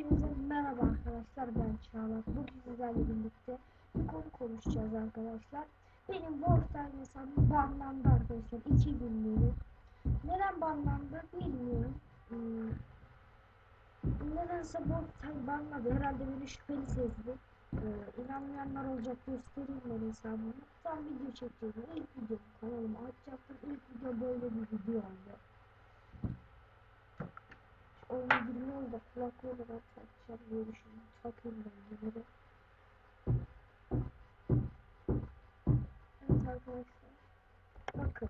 Hepinize merhaba arkadaşlar ben Çağlar. Bugün sizlerle birlikte bir konu konuşacağız arkadaşlar. Benim Wolf'tan hesabım banlandı arkadaşlar. 2 günlüğüne. Neden banlandı bilmiyorum. Hmm. Nedense Wolf'tan banladı. Herhalde beni şüpheli sezdi. Ee, inanmayanlar olacak göstereyim ben hesabımı. Tam video çekeceğim. İlk video kanalıma açacaktım. İlk video böyle bir video oldu. Oyuna girmiyoruz da kulaklığı da ben takacağım diye düşündüm. Takayım ben de. Evet arkadaşlar. Bakın.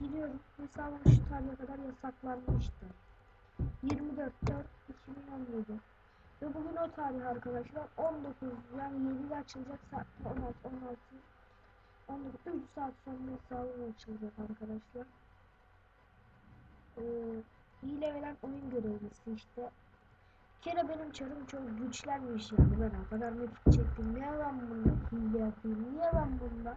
Giriyorum. Hesabım şu tarihe kadar yasaklanmıştı. 24 4 2017 ve bugün o tarih arkadaşlar 19 yani 7'de açılacak saat 16 16 19 3 saat sonra hesabım açılacak arkadaşlar. Ee, hile oyun görevlisi işte. Bir kere benim çarım çok güçlenmiş yani ben o kadar mekik çektim. Niye ben bunda hile yapayım? Niye ben bunda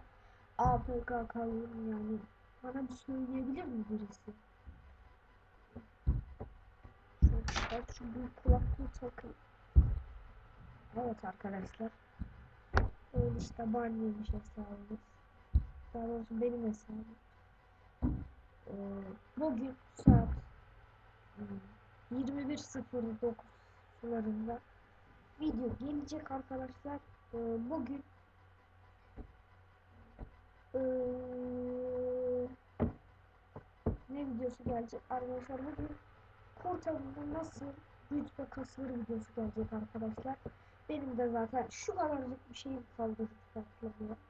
AFK kalayım yani? Bana bir söyleyebilir mi birisi? Şöyle şu büyük kulaklığı takayım. Evet arkadaşlar. Öyle işte ban yemiş hesabımız daha doğrusu benim hesabım. Ee, bugün saat hmm, 21.09 sularında video gelecek arkadaşlar. Ee, bugün ee, ne videosu gelecek arkadaşlar bugün kor tavuğunda nasıl güç ve kasları videosu gelecek arkadaşlar. Benim de zaten şu kadarcık bir şeyim kaldı hatırlamıyorum.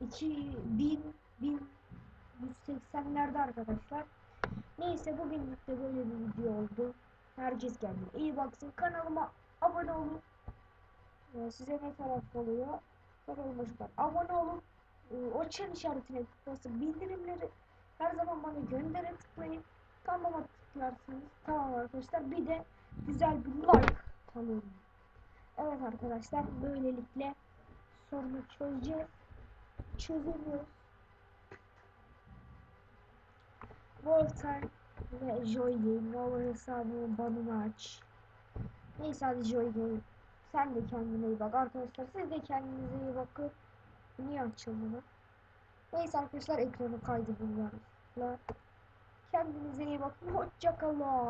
2180'lerde arkadaşlar. Neyse bugünlük de böyle bir video oldu. Herkes kendine iyi baksın. Kanalıma abone olun. Ee, size ne taraf oluyor? Kanalıma şu abone olun. Ee, o çan işaretine tıklasın. Bildirimleri her zaman bana göndere tıklayın. Kanalıma tıklarsınız. Tamam arkadaşlar. Bir de güzel bir like tanıyın. Evet arkadaşlar böylelikle sorunu çözeceğiz. Çözemiyoruz. Wolftime ve Joy Game Nova hesabımın banını aç. Neyse hadi Joy Game. Sen de kendine iyi bak arkadaşlar. Siz de kendinize iyi bakın. Niye açılmadı? Neyse arkadaşlar ekranı kaydedin yani. Kendinize iyi bakın. Hoşçakalın.